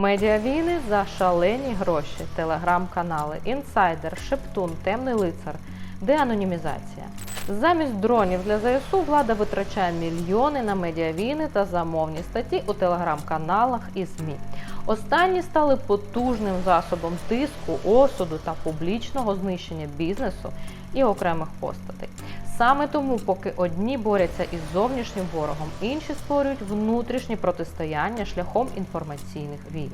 Медіавійни за шалені гроші, телеграм-канали, інсайдер, шептун, темний лицар, деанонімізація. Замість дронів для ЗСУ влада витрачає мільйони на медіавійни та замовні статті у телеграм-каналах і ЗМІ. Останні стали потужним засобом тиску, осуду та публічного знищення бізнесу і окремих постатей. Саме тому, поки одні борються із зовнішнім ворогом, інші створюють внутрішні протистояння шляхом інформаційних війн.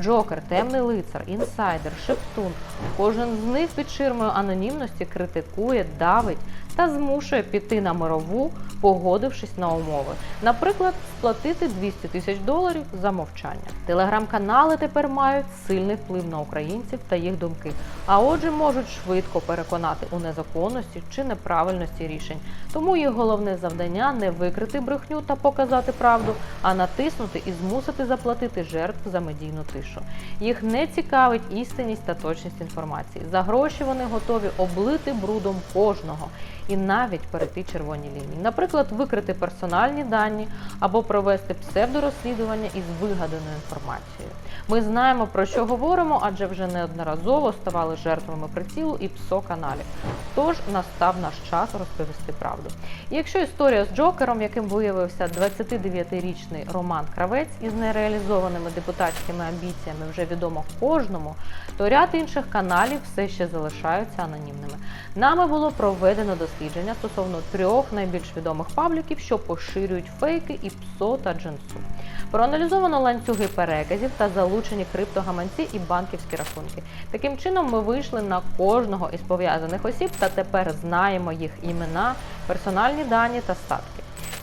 Джокер, темний лицар, інсайдер, шептун. Кожен з них під ширмою анонімності критикує, давить та змушує піти на мирову, погодившись на умови. Наприклад, сплатити 200 тисяч доларів за мовчання. Телеграм-канали тепер мають сильний вплив на українців та їх думки, а отже, можуть швидко переконати у незаконності чи неправильності рішень. Тому їх головне завдання не викрити брехню та показати правду, а натиснути і змусити заплатити жертв за медійну тишу. Їх не цікавить істинність та точність інформації. За гроші вони готові облити брудом кожного і навіть перейти червоні лінії. Наприклад, викрити персональні дані або провести псевдорозслідування із вигаданою інформацією. Ми знаємо про що говоримо, адже вже неодноразово ставали жертвами прицілу і псо каналів. Тож настав наш час розповісти правду. І якщо історія з Джокером, яким виявився 29-річний Роман Кравець із нереалізованими депутатськими амбіціями, вже відомо кожному, то ряд інших каналів все ще залишаються анонімними. Нами було проведено дослідження стосовно трьох найбільш відомих пабліків, що поширюють фейки і ПСО та джинсу. Проаналізовано ланцюги переказів та залучені криптогаманці і банківські рахунки. Таким чином, ми вийшли на кожного із пов'язаних осіб та тепер знаємо їх імена, персональні дані та статки.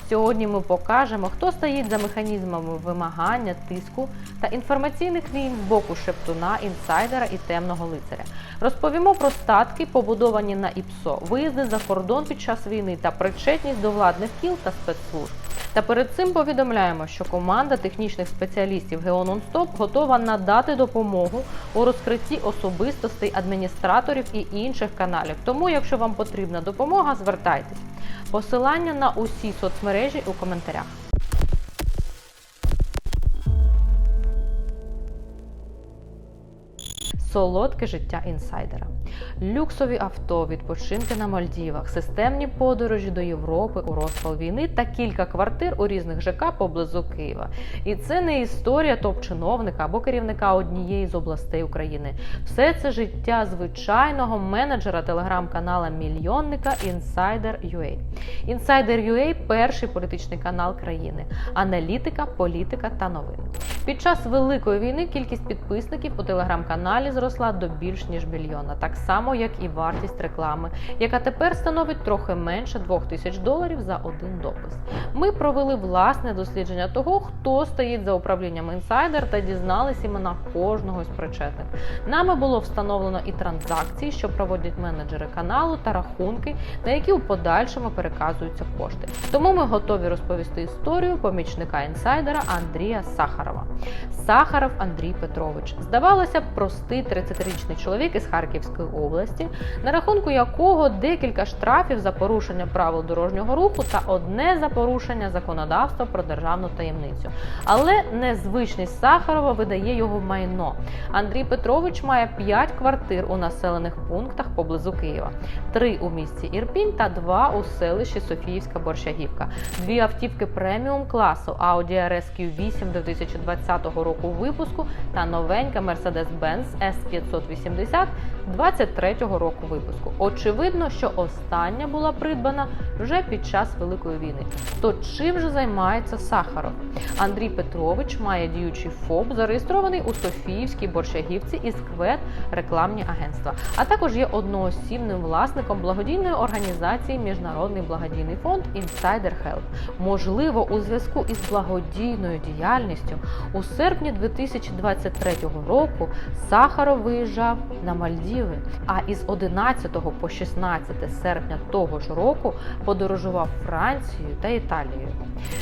Сьогодні ми покажемо, хто стоїть за механізмами вимагання, тиску та інформаційних війн з боку шептуна, інсайдера і темного лицаря. Розповімо про статки, побудовані на ІПСО, виїзди за кордон під час війни та причетність до владних кіл та спецслужб. Та перед цим повідомляємо, що команда технічних спеціалістів Геононстоп готова надати допомогу у розкритті особистостей адміністраторів і інших каналів. Тому, якщо вам потрібна допомога, звертайтесь. Посилання на усі соцмережі у коментарях. Солодке життя інсайдера, люксові авто, відпочинки на Мальдівах, системні подорожі до Європи у розпал війни та кілька квартир у різних ЖК поблизу Києва. І це не історія топ-чиновника або керівника однієї з областей України. Все це життя звичайного менеджера телеграм-канала Мільйонника Insider.ua. Insider.ua – перший політичний канал країни, аналітика, політика та новини. Під час великої війни кількість підписників у телеграм-каналі зросла до більш ніж мільйона, так само як і вартість реклами, яка тепер становить трохи менше 2 тисяч доларів за один допис. Ми провели власне дослідження того, хто стоїть за управлінням інсайдер та дізнались імена кожного з причетних. Нами було встановлено і транзакції, що проводять менеджери каналу, та рахунки, на які у подальшому переказуються кошти. Тому ми готові розповісти історію помічника інсайдера Андрія Сахарова. Сахаров Андрій Петрович. Здавалося б, простий 30-річний чоловік із Харківської області, на рахунку якого декілька штрафів за порушення правил дорожнього руху та одне за порушення законодавства про державну таємницю. Але незвичність Сахарова видає його майно. Андрій Петрович має 5 квартир у населених пунктах поблизу Києва, 3 у місті Ірпінь та 2 у селищі Софіївська Борщагівка, дві автівки преміум класу Audi RS Q8 2020 року випуску та новенька Mercedes-Benz S580 23-го року випуску. Очевидно, що остання була придбана вже під час Великої війни. То чим же займається Сахаров? Андрій Петрович має діючий ФОП, зареєстрований у Софіївській Борщагівці і Сквет рекламні агентства, а також є одноосібним власником благодійної організації Міжнародний благодійний фонд Insider Help. Можливо, у зв'язку із благодійною діяльністю у серпні 2023 року Сахаров Сахаров виїжджав на Мальдіви, а із 11 по 16 серпня того ж року подорожував Францією та Італією.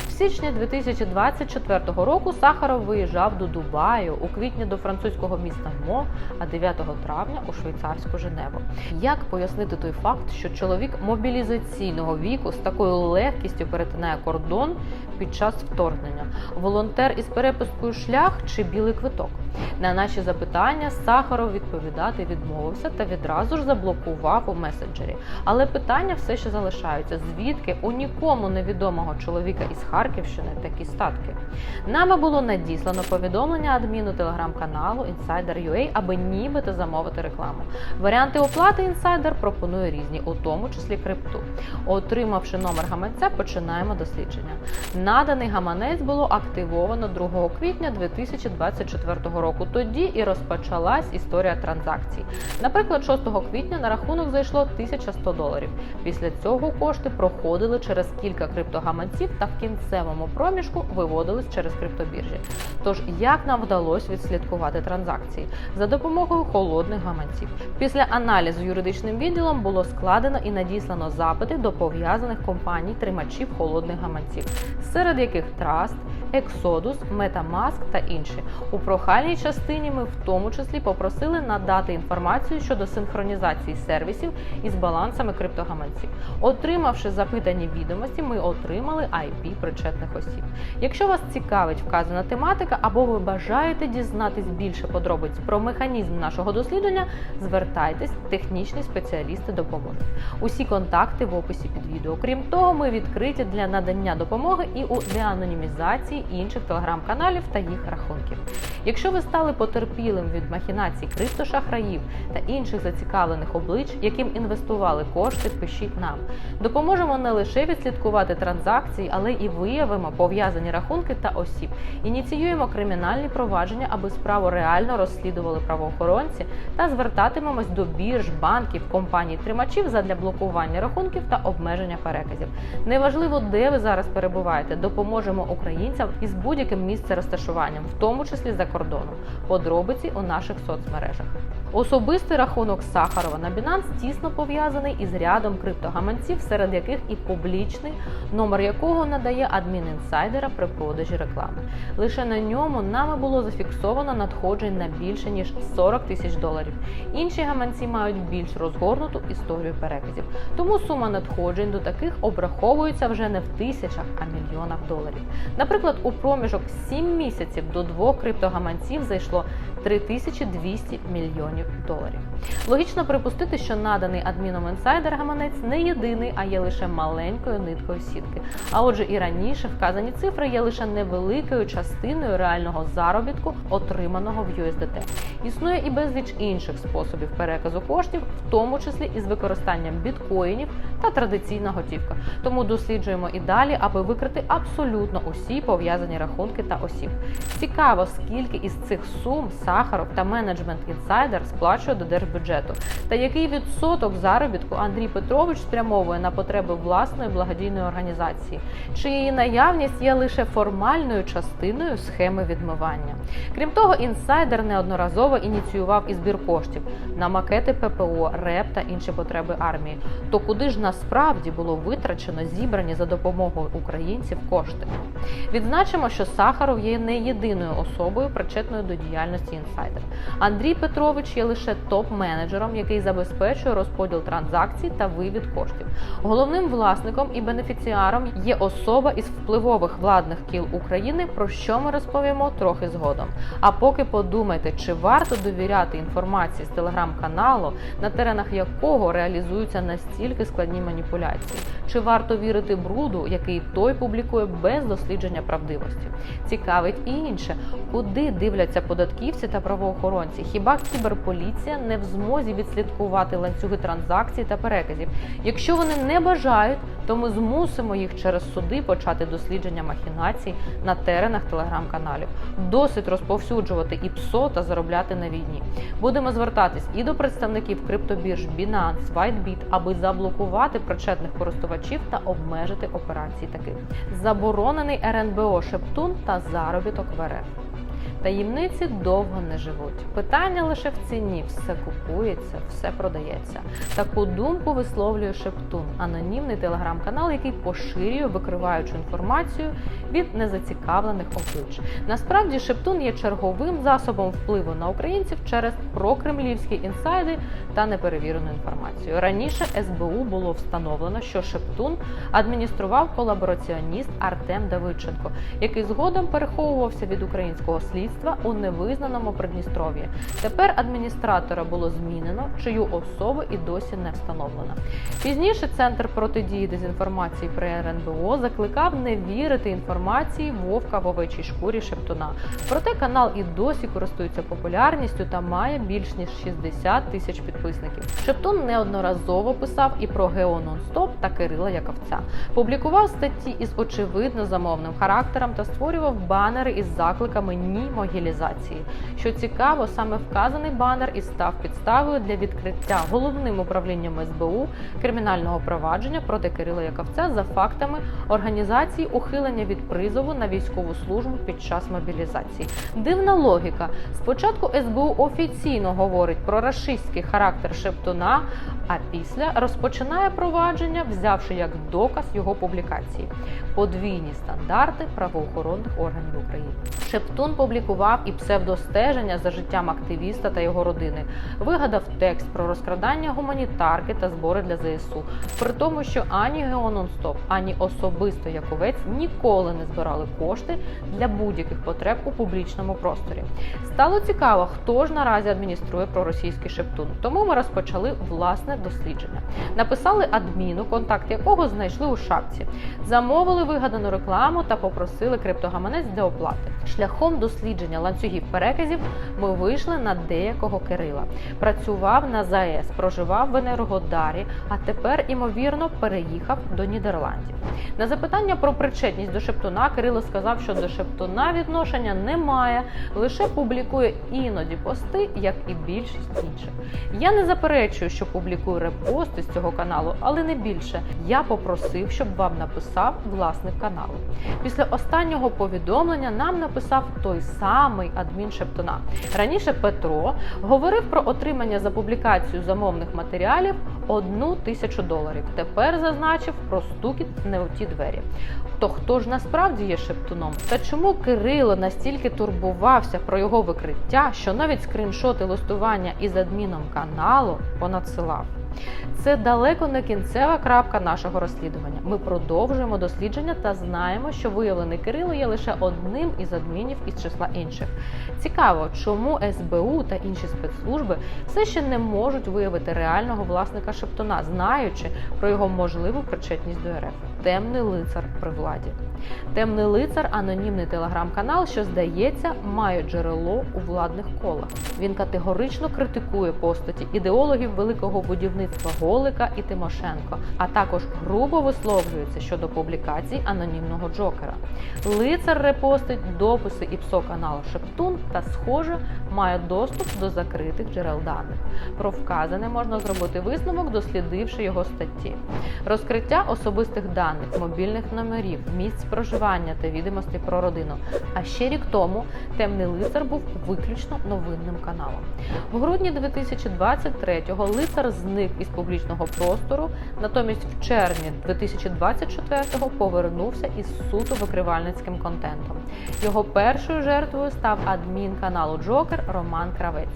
В січні 2024 року Сахаров виїжджав до Дубаю, у квітні до французького міста Мо, а 9 травня у швейцарську Женеву. Як пояснити той факт, що чоловік мобілізаційного віку з такою легкістю перетинає кордон під час вторгнення? Волонтер із переписткою шлях чи білий квиток? На наші запитання Сахаров відповідати відмовився та відразу ж заблокував у месенджері. Але питання все ще залишаються: звідки у нікому невідомого чоловіка із Харківщини такі статки? Нами було надіслано повідомлення адміну телеграм-каналу Insider.ua, аби нібито замовити рекламу. Варіанти оплати інсайдер пропонує різні, у тому числі крипту. Отримавши номер гаманця, починаємо дослідження. Наданий гаманець було активовано 2 квітня 2024 року. Тоді і розпочалась історія транзакцій. Наприклад, 6 квітня на рахунок зайшло 1100 доларів. Після цього кошти проходили через кілька криптогаманців та в кінцевому проміжку виводились через криптобіржі. Тож як нам вдалося відслідкувати транзакції за допомогою холодних гаманців? Після аналізу юридичним відділом було складено і надіслано запити до пов'язаних компаній тримачів холодних гаманців, серед яких Trust, Exodus, MetaMask та інші. У прохальній частині ми в тому числі попросили надати інформацію щодо синхронізації сервісів із балансами криптогаманців. Отримавши запитані відомості, ми отримали IP причетних осіб. Якщо вас цікавить вказана тематика, або ви бажаєте дізнатись більше подробиць про механізм нашого дослідження, звертайтесь, технічні спеціалісти допоможуть. Усі контакти в описі під відео. Крім того, ми відкриті для надання допомоги і у деанонімізації інших телеграм-каналів та їх рахунків. Якщо ви стали потерпілим від махінацій криптошахраїв та інших зацікавлених облич, яким інвестували кошти, пишіть нам. Допоможемо не лише відслідкувати транзакції, але і виявимо пов'язані рахунки та осіб. Ініціюємо кримінальні провадження, аби справу реально розслідували правоохоронці та звертатимемось до бірж, банків, компаній тримачів задля блокування рахунків та обмеження переказів. Неважливо, де ви зараз перебуваєте, допоможемо українцям із будь-яким місце розташуванням, в тому числі за кордоном. Подробиці у наших соцмережах. Особистий рахунок Сахарова на Binance тісно пов'язаний із рядом криптогаманців, серед яких і публічний, номер якого надає адмінінсайдера при продажі реклами. Лише на ньому нами було зафіксовано надходжень на більше ніж 40 тисяч доларів. Інші гаманці мають більш розгорнуту історію переказів. Тому сума надходжень до таких обраховується вже не в тисячах, а мільйонах доларів. Наприклад, у проміжок 7 місяців до двох криптогаманців зайшло 3200 мільйонів доларів. Lогічно припустити, що наданий адміном інсайдер гаманець не єдиний, а є лише маленькою ниткою сітки. А отже, і раніше вказані цифри є лише невеликою частиною реального заробітку, отриманого в USDT. Існує і безліч інших способів переказу коштів, в тому числі із використанням біткоїнів та традиційна готівка. Тому досліджуємо і далі, аби викрити абсолютно усі пов'язані рахунки та осіб. Цікаво, скільки із цих сум Сахаров та менеджмент інсайдер сплачує до держбюджету, та який відсоток заробітку Андрій Петрович спрямовує на потреби власної благодійної організації, чи її наявність є лише формальною частиною схеми відмивання. Крім того, інсайдер неодноразово ініціював і збір коштів на макети ППО, РЕП та інші потреби армії. То куди ж насправді було витрачено зібрані за допомогою українців кошти? Відзначимо, що Сахаров є не єдиною особою, причетною до діяльності інсайдера. Андрій Петрович є лише топ-менеджером, який забезпечує розподіл транзакцій та вивід коштів. Головним власником і бенефіціаром є особа із впливових владних кіл України, про що ми розповімо трохи згодом. А поки подумайте, чи варто довіряти інформації з телеграм-каналу, на теренах якого реалізуються настільки складні маніпуляції, чи варто вірити бруду, який той публікує без дослідження правдивості. Цікавить і інше, куди дивляться податківці та правоохоронці. Хіба кіберполіція не в змозі відслідкувати ланцюги транзакцій та переказів? Якщо вони не бажають, то ми змусимо їх через суди почати дослідження махінацій на теренах телеграм-каналів. Досить розповсюджувати і ПСО та заробляти на війні. Будемо звертатись і до представників криптобірж Binance, WhiteBit, аби заблокувати причетних користувачів та обмежити операції таких. Заборонений РНБО Шептун та заробіток в РФ. Таємниці довго не живуть. Питання лише в ціні. Все купується, все продається. Таку думку висловлює Шептун, анонімний телеграм-канал, який поширює викриваючу інформацію від незацікавлених облич. Насправді Шептун є черговим засобом впливу на українців через прокремлівські інсайди та неперевірену інформацію. Раніше СБУ було встановлено, що Шептун адміністрував колабораціоніст Артем Давидченко, який згодом переховувався від українського слідства у невизнаному Придністров'ї. Тепер адміністратора було змінено, чию особу і досі не встановлено. Пізніше центр протидії дезінформації при РНБО закликав не вірити інформації вовка в овечій шкурі Шептуна. Проте канал і досі користується популярністю та має більш ніж 60 тисяч підписників. Шептун неодноразово писав і про Гео Нонстоп та Кирила Яковця. Публікував статті із очевидно замовним характером та створював банери із закликами ні могілізації. Що цікаво, саме вказаний банер і став підставою для відкриття головним управлінням СБУ кримінального провадження проти Кирила Яковця за фактами організації ухилення від призову на військову службу під час мобілізації. Дивна логіка. Спочатку СБУ офіційно говорить про рашистський характер Шептуна, а після розпочинає провадження, взявши як доказ його публікації. Подвійні стандарти правоохоронних органів України. Шептун публікував і псевдостеження за життям активіста та його родини. Вигадав текст про розкрадання гуманітарки та збори для ЗСУ. При тому, що ані Геононстоп, ані особисто Яковець ніколи не збирали кошти для будь-яких потреб у публічному просторі. Стало цікаво, хто ж наразі адмініструє проросійський шептун. Тому ми розпочали власне дослідження. Написали адміну, контакт якого знайшли у шапці, замовили вигадану рекламу та попросили криптогаманець для оплати. Шляхом дослідження ланцюгів переказів ми вийшли на деякого Кирила. Працював на ЗАЕС, проживав в Енергодарі, а тепер, імовірно, переїхав до Нідерландів. На запитання про причетність до Шептуна Кирило сказав, що до Шептуна відношення немає, лише публікує іноді пости, як і більшість інших. Я не заперечую, що публікую репости з цього каналу, але не більше. Я попросив, щоб вам написав власник каналу. Після останнього повідомлення нам написав той самий адмін Шептуна. Раніше Петро говорив про отримання за публікацію замовних матеріалів одну тисячу доларів. Тепер зазначив про стукіт не у ті двері. То хто ж насправді є шептуном? Та чому Кирило настільки турбувався про його викриття, що навіть скріншоти листування із адміном каналу понадсилав? Це далеко не кінцева крапка нашого розслідування. Ми продовжуємо дослідження та знаємо, що виявлений Кирило є лише одним із адмінів із числа інших. Цікаво, чому СБУ та інші спецслужби все ще не можуть виявити реального власника Шептуна, знаючи про його можливу причетність до РФ. Темний лицар при владі. Темний лицар анонімний телеграм-канал, що здається, має джерело у владних колах. Він категорично критикує постаті ідеологів великого будівництва Голика і Тимошенко, а також грубо висловлюється щодо публікацій анонімного Джокера. Лицар репостить дописи і псо каналу Шептун та, схоже, має доступ до закритих джерел даних. Про вказане можна зробити висновок, дослідивши його статті. Розкриття особистих даних, мобільних номерів, місць проживання та відомостей про родину. А ще рік тому темний лицар був виключно новинним каналом. В грудні 2023-го лицар зник із публічного простору. Натомість, в червні 2024-го повернувся із суто викривальницьким контентом. Його першою жертвою став адмін каналу Джокер Роман Кравець.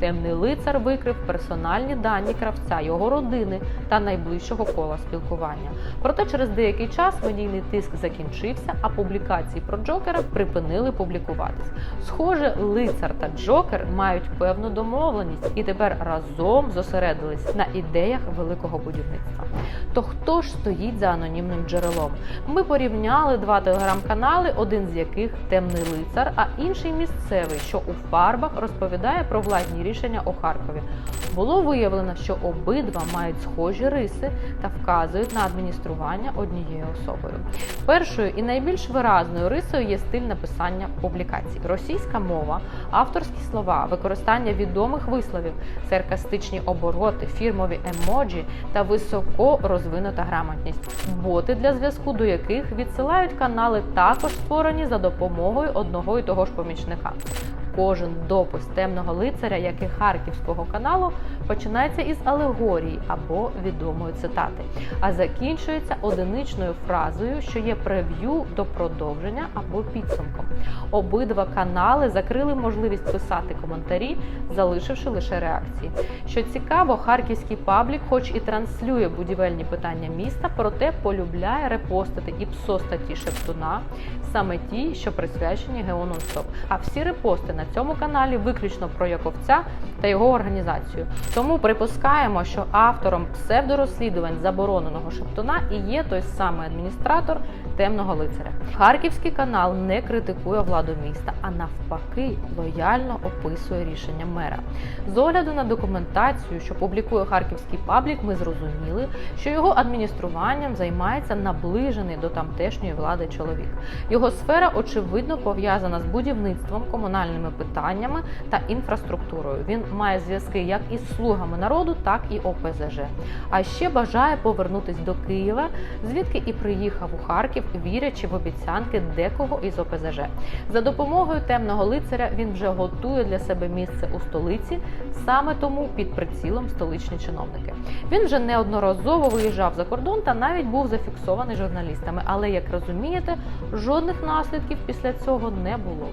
Темний лицар викрив персональні дані кравця, його родини та найближчого кола спілкування. Проте через деякий час медійний тиск закінчився, а публікації про Джокера припинили публікуватись. Схоже, лицар та Джокер мають певну домовленість і тепер разом зосередились на ідеях великого будівництва. То хто ж стоїть за анонімним джерелом? Ми порівняли два телеграм-канали, один з яких темний лицар, а інший місцевий, що у фарбах розповідає про владні рішення у Харкові. Було виявлено, що обидва мають схожі риси та вказують на адміністрування однією особою. Першою і найбільш виразною рисою є стиль написання публікацій. Російська мова, авторські слова, використання відомих висловів, саркастичні обороти, фірмові емоджі та високо розвинута грамотність. Боти для зв'язку, до яких відсилають канали, також створені за допомогою одного і того ж помічника. Кожен допис темного лицаря, як і харківського каналу, починається із алегорії або відомої цитати, а закінчується одиничною фразою, що є прев'ю до продовження або підсумком. Обидва канали закрили можливість писати коментарі, залишивши лише реакції. Що цікаво, харківський паблік, хоч і транслює будівельні питання міста, проте полюбляє репостити і псо статті Шептуна, саме ті, що присвячені Геону Стоп. А всі репости на цьому каналі виключно про Яковця та його організацію. Тому припускаємо, що автором псевдорозслідувань забороненого Шептуна і є той самий адміністратор темного лицаря. Харківський канал не критикує владу міста, а навпаки, лояльно описує рішення мера. З огляду на документацію, що публікує харківський паблік, ми зрозуміли, що його адмініструванням займається наближений до тамтешньої влади чоловік. Його сфера очевидно пов'язана з будівництвом, комунальними питаннями та інфраструктурою. Він має зв'язки як із слугами народу, так і ОПЗЖ. А ще бажає повернутись до Києва, звідки і приїхав у Харків, вірячи в обіцянки декого із ОПЗЖ. За допомогою темного лицаря він вже готує для себе місце у столиці, саме тому під прицілом столичні чиновники. Він вже неодноразово виїжджав за кордон та навіть був зафіксований журналістами. Але як розумієте, жодних наслідків після цього не було.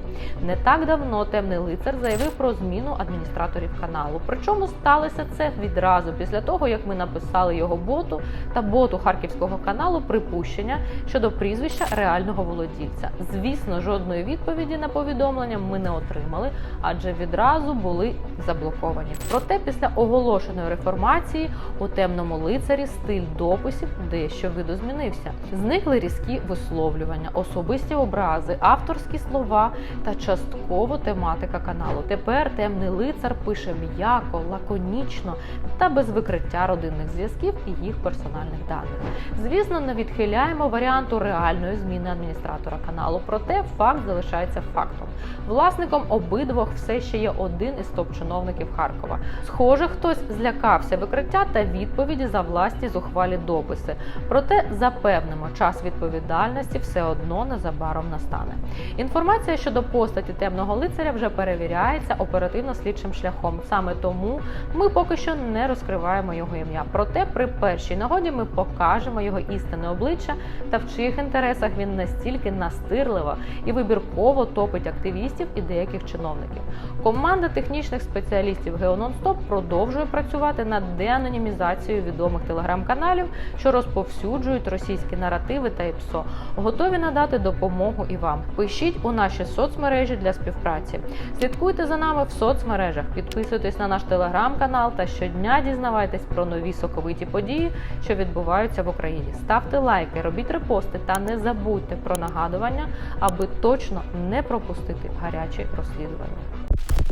Не так давно темний лицар заявив про зміну адміністраторів каналу. Причому сталося це відразу після того, як ми написали його боту та боту харківського каналу припущення щодо прізвища реального володільця. Звісно, жодної відповіді на повідомлення ми не отримали, адже відразу були заблоковані. Проте після оголошеної реформації у темному лицарі стиль дописів дещо видозмінився. Зникли різкі висловлювання, особисті образи, авторські слова та частково тематика каналу. Тепер темний лицар пише м'яко, лаконічно та без викриття родинних зв'язків і їх персональних даних. Звісно, не відхиляємо варіанту реальної зміни адміністратора каналу, проте факт залишається фактом. Власником обидвох все ще є один із топ-чиновників Харкова. Схоже, хтось злякався викриття та відповіді за власні зухвалі дописи. Проте запевнимо, час відповідальності все одно незабаром настане. Інформація щодо постаті темного лицаря вже перевіряється оперативно-слідчим шляхом. Саме тому ми поки що не розкриваємо його ім'я. Проте при першій нагоді ми покажемо його істинне обличчя та в чиїх інтересах він настільки настирливо і вибірково топить активістів і деяких чиновників. Команда технічних спеціалістів Геононстоп продовжує працювати над деанонімізацією відомих телеграм-каналів, що розповсюджують російські наративи та ІПСО. Готові надати допомогу і вам. Пишіть у наші соцмережі для співпраці. Слідкуйте за нами в соцмережах, підписуйтесь на наш телеграм-канал та щодня дізнавайтесь про нові соковиті події, що відбуваються в Україні. Ставте лайки, робіть репости та не забудьте про нагадування, аби точно не пропустити гарячі розслідування.